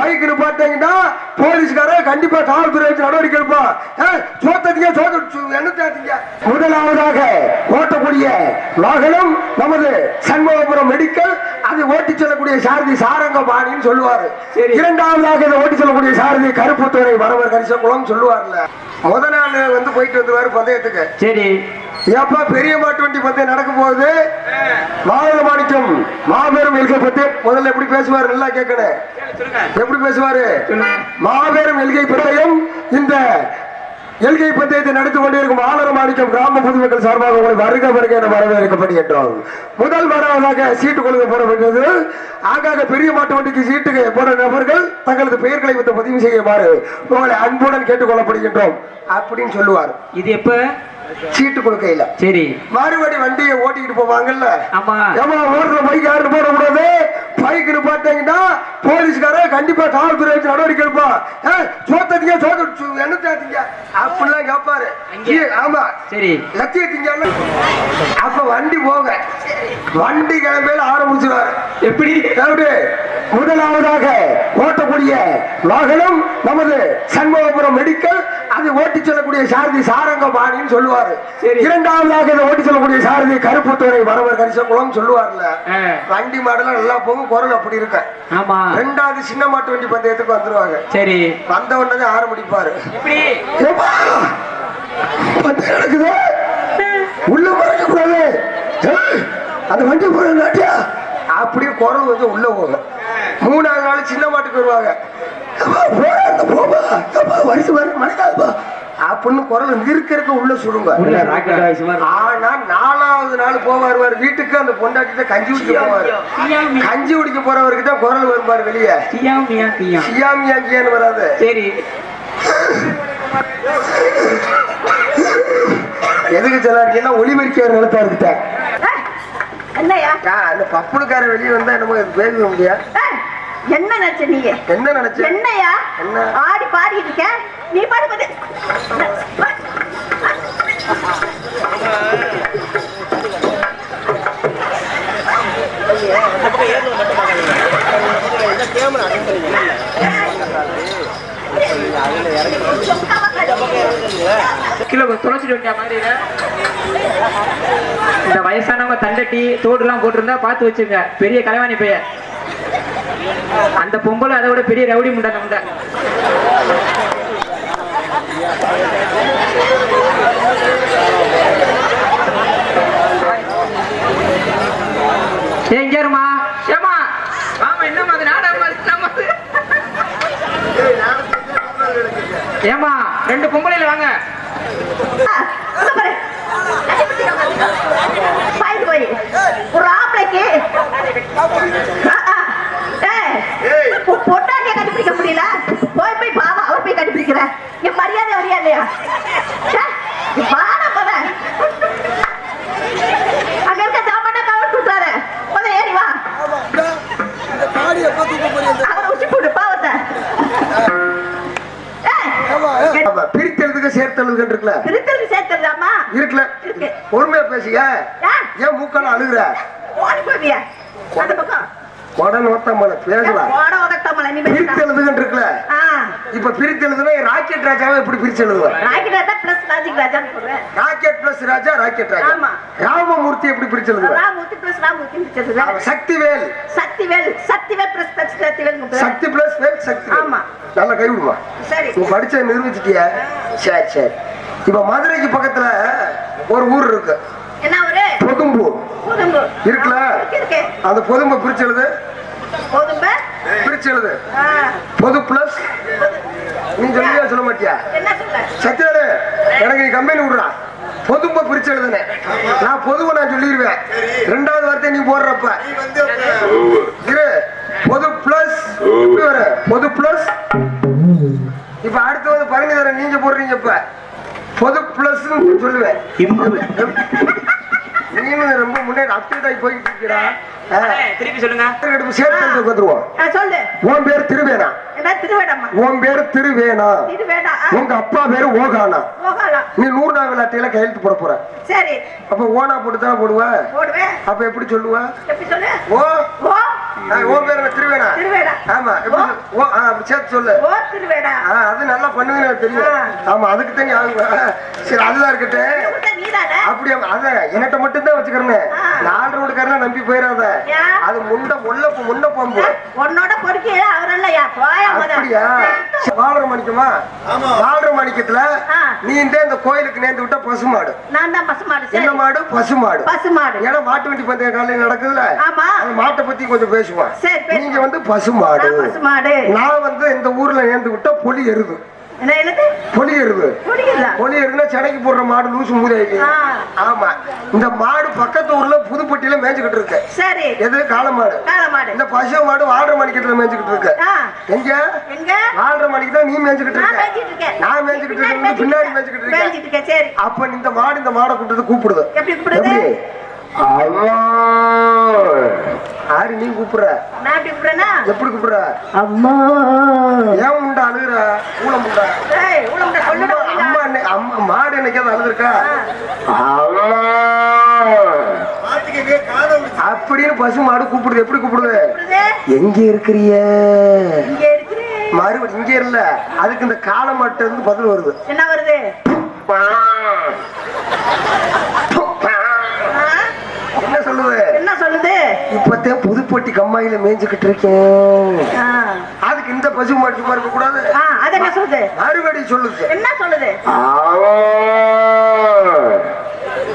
Bike பார்த்தீங்கன்னா போலீஸ்காரன் கண்டிப்பா காவல்துறை வச்சு நடவடிக்கை எடுப்பான். ஏய், சோத்ததிங்க சோத்த என்னத்தாத்தீங்க முதலாவதாக ஓட்டக்கூடிய வாகனம் நமது சண்முகபுரம் மெடிக்கல் அது ஓட்டி செல்லக்கூடிய சாரதி சாரங்கபாணின்னு சொல்லுவாரு. இரண்டாவதாக இதை ஓட்டி செல்லக்கூடிய சாரதி கருப்புத்துறை வரவர் கரிசகுளம் சொல்லுவார்ல. முத நாள் வந்து போயிட்டு வந்துருவாரு பந்தயத்துக்கு. சரி. ஏப்பா பெரிய மாட்டு வண்டி பந்தயம் நடக்கும் போது மாநில மாணிக்கம் மாபெரும் எல்கை பத்தி முதல்ல எப்படி பேசுவாரு? நல்லா கேட்கணும் எப்படி பேசுவாரு? மாபெரும் எல்கை பந்தயம் இந்த எல்கை பந்தயத்தை நடத்தி கொண்டிருக்கும் ஆலர மாணிக்கம் கிராம பொதுமக்கள் சார்பாக உங்களை வருக வருக என வரவேற்கப்படுகின்றோம் முதல் வரவதாக சீட்டு கொடுக்க போடப்பட்டது ஆங்காக பெரிய மாட்டு வண்டிக்கு சீட்டுக்கு போட நபர்கள் தங்களது பெயர்களை வந்து பதிவு செய்யுமாறு உங்களை அன்புடன் கேட்டுக்கொள்ளப்படுகின்றோம் அப்படின்னு சொல்லுவார். இது எப்ப? சீட்டு கொடுக்கையில. சரி. மறுபடி வண்டியை ஓட்டிக்கிட்டு போவாங்கல்ல? ஆமா. ஓடுற பைக் யாரும் போட கூடாது பைக்குன்னு பார்த்தீங்கன்னா போலீஸ்காரன் கண்டிப்பா காவல்துறை வச்சு நடவடிக்கை எடுப்பான். ஏய், சோத்ததிங்க சோத்த என்னத்தாத்தீங்க அப்படிலாம் கேட்பாரு ஆமா. சரி. லட்சியத்தீங்க அப்ப வண்டி போக வண்டி கிளம்பையில ஆரம்பிச்சிருவாரு எப்படி? எப்படி முதலாவதாக ஓட்டக்கூடிய வாகனம் நமது சண்முகபுரம் மெடிக்கல் அது ஓட்டி செல்லக்கூடிய சாரதி சாரங்கபாணின்னு சொல்லுவாரு. சரி. இரண்டாவதாக இதை ஓட்டி செல்லக்கூடிய சாரதி கருப்புத்துறை வரவர் கரிசகுளம் சொல்லுவார்ல. வண்டி மாடெல்லாம் நல்லா போகும் குரல் அப்படி இருக்க ஆமா. ரெண்டாவது சின்ன மாட்டு வண்டி பந்தயத்துக்கு வந்துருவாங்க. சரி. வந்த உடனே ஏப்பா, பந்தயம் நடக்குது. உள்ள மறைக்க கூடாது. அந்த வண்டி போற நாட்டியா அப்படியே குரல் வந்து உள்ள போகும். மூணாவது நாள் சின்ன மாட்டுக்கு வருவாங்க. வயசு வரைக்கும் மறைக்காதுப்பா அப்படின்னு குரல் இருக்க இருக்க உள்ள சுடுங்க. ஆனா நாலாவது நாள் போவார் வார் வீட்டுக்கு அந்த பொண்டாட்டிட்ட கஞ்சி குடிக்க போவாரு. கஞ்சி குடிக்க போறவருக்கு தான் குரல் வருவார் வெளியே. சியாமியா கியான்னு வராது. சரி. எதுக்கு சொல்லாருக்கீங்கன்னா ஒளிமறிக்கையார் நிலத்தா இருக்கிட்ட ஏய், என்னய்யா? அந்த பப்புனுக்கார வெளியே வந்தா என்னமோ பேச முடியா ஏய், என்ன நினைச்ச நீ? என்ன நினைச்சு? என்னய்யா? என்ன? ஆடி பாடிட்டு இருக்க? நீ பாடுவது கிலோ தொலைச்சிட்டு வந்தா மாதிரி? இந்த வயசானவங்க தண்டட்டி தோடுலாம் போட்டிருந்தா பார்த்து வச்சுங்க. பெரிய கலைவாணி பைய அந்த பொம்பளை அதை விட பெரிய ரவுடி முண்டை அந்த முண்டை ஏமா ஆமா என்ன மாதிரி நாடகம் ஏமா ரெண்டு பொம்பளையில வாங்க பாய்ந்து போய் ஒரு ஆம்பளைக்கு ஆ, ஆ. ஏய், பொ- பொண்டாட்டியை கண்டுபிடிக்க முடியல? போய் போய் பாவம் அவர் போய் கண்டுபிடிக்கிற. என் மரியாதை வரியா இல்லையா? வாடா போத அங்க இருக்க சாப்பாட்டை கவர் கொடுத்தாரு போத ஏறி வா. அவரை உச்சி போடு பாவத்தை. ஏய், ஆமா, பிரித்தெழுதுக சேர்த்தெழுதுகள் இருக்குல்ல திருத்தல் சேர்த்துதாமா இருக்குல்ல இருக்கு. பொறுமையா பேசுங்க ஆ, ஏன் மூக்கால அழுகுற? ஓடி போவியா? ஓட்டாமல பேசலாம். பிரித்தெழுதுகள் இருக்குல்ல? இப்ப பிரித்தெழுதுனா ராக்கெட் ராஜாவை எப்படி பிரிச்சு எழுதுவ ராக்கெட் ராஜா பிளஸ் ராஜான்னு சொல்றேன். Rocket plus Raja rocket Raja. Ramamurthy எப்படி பிரிச்சு எழுதுவ ராமூர்த்தி பிளஸ் ராமூர்த்தி பிடிச்சது அவன் சக்திவேல். சக்திவேல் சக்திவேல் பிளஸ் சக்திவேல். சக்தி பிளஸ் வேல் சக்தி. ஆமா. நல்லா கை சரி. நீ படிச்ச நிரூபிச்சிட்டிய? சரி சரி. இப்ப மதுரைக்கு பக்கத்துல ஒரு ஊர் இருக்கு. என்ன ஒரு பொதும்பு கோதும்பு இருக்குல்ல? இருக்கு, இருக்கு. அந்த பொதும்பை பிரிச்சு எழுது. பிரிச்சு எழுது. பொது பிளஸ் நீ சொல்லியா சொல்ல மாட்டியா? என்ன சொல்ல? சத்தியாரு எனக்கு நீ கம்பெனி விடுறா. பொதும்ப பிரிச்சு எழுதுனேன். நான் பொதுவை நான் சொல்லிடுவேன் ரெண்டாவது வார்த்தை நீ போடுறப்ப. இரு. பொது பிளஸ் வர. பொது பிளஸ் இப்ப அடுத்து வந்து பழனிதரன் நீங்க போடுறீங்க இப்ப. பொது பிளஸ் சொல்லுவேன். நீனும் ரொம்ப முன்னாடி அப்டேட் போயிட்டு இருக்கிறா. திருப்பி சொல்லுங்க. உன் பேர் திருவேடம்மா உன் பேர் ஆ, உங்க அப்பா பேரு ஓகானா. நீ நூறு நாள் கையெழுத்து போட போற. சரி. அப்ப ஓனா போட்டு தான் போடுவ அப்ப எப்படி சொல்லுவ? ஓ. உன் பேர் திருவேணா ஆமா ஓ. அப்படி சேர்த்து சொல்லு. ஓ அது நல்லா பண்ணுவீங்க தெரியும். ஆமா அதுக்கு தான். சரி அதுதான் இருக்கட்டும். நீதானே? அப்படியே அத என்கிட்ட மட்டும் தான் வச்சுக்கிறேன். நாலு ரோடுக்காரெல்லாம் நம்பி போயிடாத? அது முண்ட முள்ள முன்ன போம்பு. உன்னோட பொறுக்கி முத அப்படியா? வாழற மாணிக்கமா? வாழற மாணிக்கத்துல. நீ இந்த இந்த கோயிலுக்கு நேர்ந்து விட்ட பசுமாடு. நான் தான் பசுமாடு என்ன மாடு? பசுமாடு. பசுமாடு. ஏன்னா மாட்டு வண்டி பந்தய காலையில் நடக்குதுல. ஆமா. அந்த மாட்டை பத்தி கொஞ்சம் பேசுவோம் சரி, பேசுவோம். நீங்க வந்து பசுமாடு. நான் பசுமாடு. நான் வந்து இந்த ஊர்ல நேர்ந்து விட்ட புலி எருது. என்ன எனக்கு சென்னைக்கு போடுற மாடு லூசு மூதாயி. ஆமா. இந்த மாடு பக்கத்து ஊர்ல புதுப்பட்டியில மேய்ஞ்சுக்கிட்டு இருக்கு. சரி. எது? காளை மாடு. இந்த பசு மாடு வாழ்ற மணிக்கத்துல மேய்ஞ்சுக்கிட்டு இருக்கு. எங்க? வாழ்ற மணிக்கு தான் நீ மேய்ஞ்சுக்கிட்டு நான் இருக்க. மேய்ஞ்சிட்டு இருக்கேன். நான் பின்னாடி இருக்கேன். பின்னாடி மேய்ஞ்சுக்கிட்டு இருக்கேன். அப்ப இந்த மாடு இந்த மாடை கூப்பிட்டு கூப்பிடுது எப்படி? யாரு நீ கூப்பிடுற? எப்படி கூப்பிடுற? அம்மா. ஏன் முண்டா அழுகுற? ஊழ முண்டா. ஏய் உள்ள சொல்லுடா. அம்மா அம்மா என்ன- அம்மா மாடு என்னைக்காவது அழுதுருக்கா? அப்படின்னு பசு மாடு கூப்பிடுது. எப்படி கூப்பிடுது? எங்க இருக்கிறிய? மறுபடி இங்க இல்ல. அதுக்கு இந்த காளை மாட்டு இருந்து பதில் வருது. என்ன வருது ஆ? என்ன சொல்லுது என்ன சொல்லுது இப்பத்தே புதுப்பட்டி கம்மாயில மேய்ஞ்சுக்கிட்டு இருக்கேன். ஆ. அதுக்கு இந்த பசு மாடு சும்மா இருக்க கூடாது ஆ, அது என்ன சொல்லுது? மறுபடி சொல்லுது. என்ன சொல்லுது?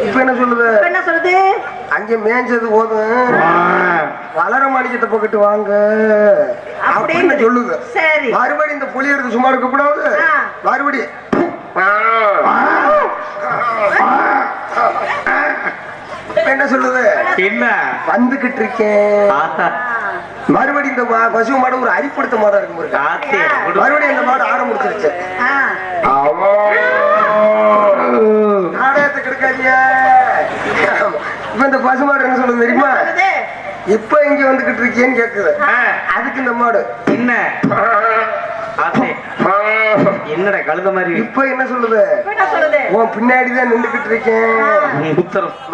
இப்ப என்ன சொல்லுது? என்ன சொல்லுது? அங்க மேய்ஞ்சது போதும். வளர மாணிக்கத்தை போக்கிட்டு வாங்க. அப்படின்னு சொல்லுது. சரி. மறுபடி இந்த புலி எடுத்து சும்மா இருக்க கூடாது ஆ. மறுபடி இப்ப என்ன சொல்லுது என்ன வந்துகிட்டு இருக்கேன் ஆஹா, மறுபடி இந்த மா- பசு மாடு ஒரு அரிப்படுத்த மாடா இருக்கும். மறுபடியும் இந்த மாடு ஆட முடிச்சிருச்சு. நாடகத்தை கெடுக்காதீங்க. இப்ப இந்த பசு மாடு என்ன சொல்லுது என்ன தெரியுமா இப்ப இங்க வந்துகிட்டு இருக்கேன்னு கேக்குது அதுக்கு இந்த மாடு. என்ன ஆத்தே, என்னடா கழுத மாதிரி? இப்ப என்ன சொல்லுது? உன் பின்னாடிதான் நின்றுகிட்டு இருக்கேன்.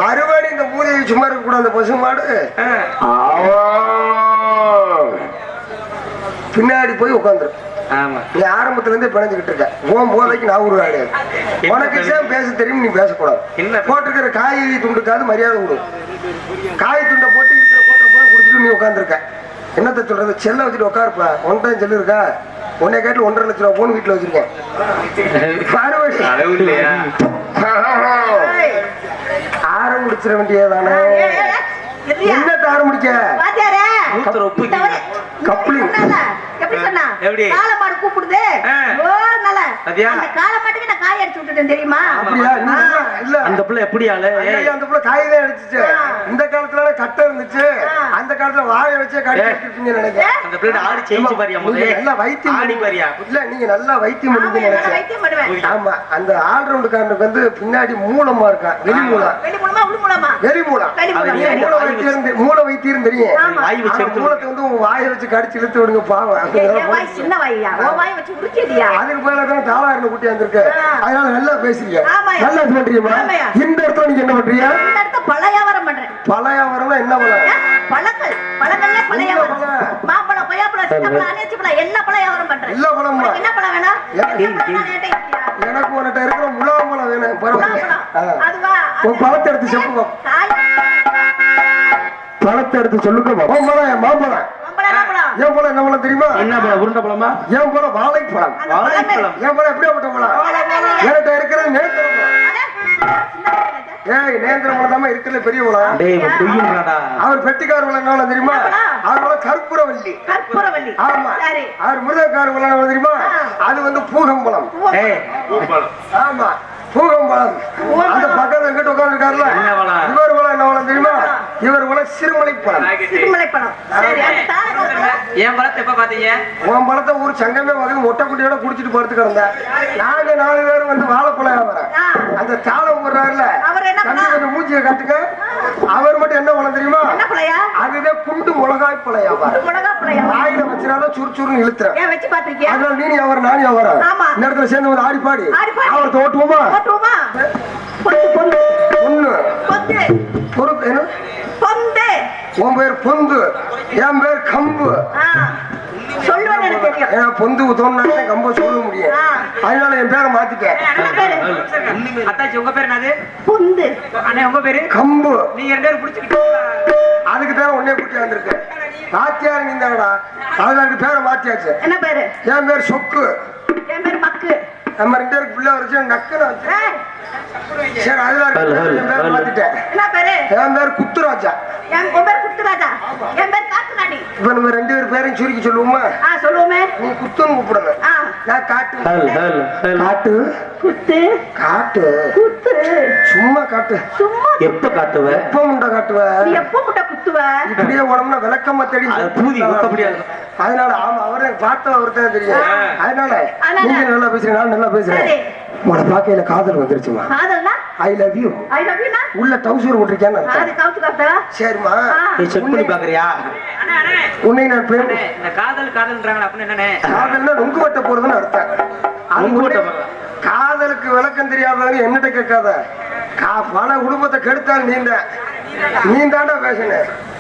மறுபடியும் இந்த மூதையை சும்மா இருக்க கூடாது அந்த பசு மாடு. ஆ, பின்னாடி போய் உட்காந்துரு ஆமா. நீ ஆரம்பத்துல இருந்தே பிணைஞ்சுக்கிட்டு இருக்க. உன் போதைக்கு நான் ஒரு ஆடு உனக்கு ஏன் பேச தெரியும் நீ பேசக்கூடாது. என்ன? போட்டிருக்கிற காய் துண்டுக்காது மரியாதை கொடு. காய் துண்டை போட்டு இருக்கிற போட்டை போய் குடிச்சிட்டு நீ உட்காந்துருக்க என்னத்த சொல்றது? செல்ல வச்சுட்டு உட்காருப்பா ஒன் டைம் செல்லு இருக்கா? உன்னை கேட்டு ஒன்றரை லட்ச ரூபா போன் வீட்டுல வச்சிருக்கேன் ஆரம் முடிச்சிட வேண்டியதானே ஒப்புக்கீங்க. இந்த வரை- கப்ளிங். எப்படி சொன்னா? எப்படி? கூப்பிடுது. நான் காய் அடிச்சு விட்டுட்டேன் தெரியுமா. இல்ல- அந்த பிள்ளை எப்படி ஆளு? அந்த புள்ள காய் தான் அடிச்சுச்சு. இந்த காலத்துல கட்டை இருந்துச்சு. அந்த காலத்துல வாயை வச்சே கட்டி. வச்சிருப்பீங்கன்னு நினைக்கிறேன். அந்த பிள்ளை ஆடி சேஞ்சு பாரியா நீங்க முதல்ல நல்லா வைத்தியம் ஆடி பண்ணி- பாரியா. இல்ல நீங்க நல்லா வைத்தியம் ஆமா, அந்த ஆல்ரவுண்டுக்காரனுக்கு வந்து பின்னாடி மூலமா இருக்கான் வெளி மூலம் வெளி மூலமா, உள் மூலமா? வெளி. மூல. வைத்தியம் மூல வைத்தியம் தெரியும். வாய் வச்சு மூலத்தை வந்து வாயை வச்சு கடிச்சு இழுத்து விடுங்க பாவம். வாய் சின்ன வாய்யா? உன் வாய் வச்சு உரிச்சிடியா அதுக்கு தான் தாளாயிரம் குட்டி வந்திருக்கு. ஆ. அதனால நல்லா பேசுறீங்க. நல்லா பண்றீங்க ஆமாய்யா. இந்த இடத்துல நீங்க என்ன பண்றீங்க? இந்த இடத்த பழ வியாபாரம் பண்றேன். பழைய வரம்னா என்ன பழம்? பழங்கள். பழங்கள்ல பழ என்ன வியாபாரம். பழம்? மாம்பழம் கொய்யாப்பழம் சீத்தாப்பழம் அனைத்து பழம் என்ன பழ வியாபாரம் பண்றேன். எல்லா பழமும்? உனக்கு என்ன பழம் வேணும்? எனக்கு- பழம் உன்கிட்ட இருக்கிற முலாம்பழம் வேணும். பரவாயில்ல. உன் பழத்தை எடுத்து காய் பழத்தை எடுத்து சொல்லுங்க மாம்பழம் மாம்பழம். பழம் என் பழம் என்ன பழம் தெரியுமா? என்ன பழம் உருண்டை பழமா? என் பழம் வாழைப்பழம். அந்த பழமே. வாழைப்பழம். என் பழம் எப்படியாப்பட்ட பழம்? பழமே. என்கிட்ட இருக்கிறது நேந்திர. ஏய் நேந்திர பழம் தான் இருக்கிறதுல பெரிய பழம் அவர் பெட்டிக்கார பழம் தெரியுமா? அவர் பழம் கற்பூரவல்லி. கற்பூரவள்ளி ஆமா. சரி. அவர் மிருதக்கார பழம் தெரியுமா. அது வந்து பூகம்பழம். ஏய். ஆமா. பூகம்பழம். அந்த பக்கத்துல எங்கிட்ட என்ன பழம்? இவர் பழம் என்ன பழம் தெரியுமா இவர் பழம் சிறுமலை பழம் சிறுமலை பழம் சரி அந்த தாழை பழம் என் பழத்தை எப்ப பாத்தீங்க உன் பழத்தை ஊர் சங்கமே வகையில் மொட்டை குட்டியோட குடிச்சிட்டு படுத்து கிடந்தேன் நாங்க நாலு பேரும் வந்து வாழைப்பழம் ஆ. அந்த அவர் தம்பி பழம்? கொஞ்சம் மூஞ்சியை காட்டுங்க. அவர் மட்டும் என்ன பழம் தெரியுமா? அதுதான் குண்டு மிளகாய் பழையா வாயில வச்சிடாத சுறுசுறுன்னு இழுத்துறேன் அதனால நீ வியாபாரம் நானும் ஆமா. இந்த இடத்துல சேர்ந்து வந்து ஆடி பாடி ஆடி பாடி. அவர் தோட்டுவோமா ஒண்ணு பொறுப்பு என்ன? உன் பேர் பொந்து என் பேர் கம்பு. பொந்து தோணுனா கம்ப சொல்ல முடியும். அதனால என் பேரை மாத்திட்டேன். அத்தாச்சி உங்க பேர் என்னது? பொந்து. அண்ணே உங்க பேரு? கம்பு. நீங்க ரெண்டு பேரும் பிடிச்சிக்கிட்டீங்களா? அதுக்கு தான் உன்னே கூட்டி வந்திருக்கேன். மாத்தியாரு நீ தானடா அதனால பேரை மாத்தியாச்சு. என்ன பேரு? என் பேர் சொக்கு. என் நம்ம ரெண்டு பேருக்கு பிள்ளை வரைச்சு நக்குன்னு வச்சு. சரி பேரை மாத்திட்டேன் என் பேர் குத்துராஜா. என் பேர் குத்துராஜா? என் பேர் காட்டுராணி. இப்ப நம்ம ரெண்டு பேர் பேரையும் சுருக்கி சொல்லுவோமா? சொல்லுவோமே. நீ குத்துன்னு கூப்பிடணும். நான் காட்டு. காட்டு? குத்து. காட்டு. குத்து. சும்மா காட்டு. சும்மா எப்ப காட்டுவ? எப்ப முண்டை காட்டுவ? நீ எப்போ முட்டை குத்துவ இப்படியே உடம்புனா விளக்கமா தேடி அது பூதி குத்த முடியாது. அதனால ஆமா அவரை பார்த்த அவருக்கு தான் தெரியும் அதனால அதனால- நீங்க நல்லா பேசுறீங்க நான் நல்லா பேசுறேன். காதல் வந்துருச்சுமா? காதல்னா? I love you I love யூனா உள்ள டவுசர் விட்டுருக்கேன்னு அது அர்த்தம். கவுத்து காத்தா சரிம்மா. நீ செக் பண்ணி பாக்குறியா? உன்னை நான் பேர் இந்த காதல் காதல்ன்றாங்களே அப்படின்னு என்னண்ணே? காதல்னா நுங்கு வெட்ட போறதுன்னு அர்த்தம். நுங்கு வெட்ட காதலுக்கு விளக்கம் தெரியாதவங்க என்னட்ட கேட்காத. கா பல குடும்பத்தை கெடுத்தால் நீந்த நீந்தாண்டா பேசினேன்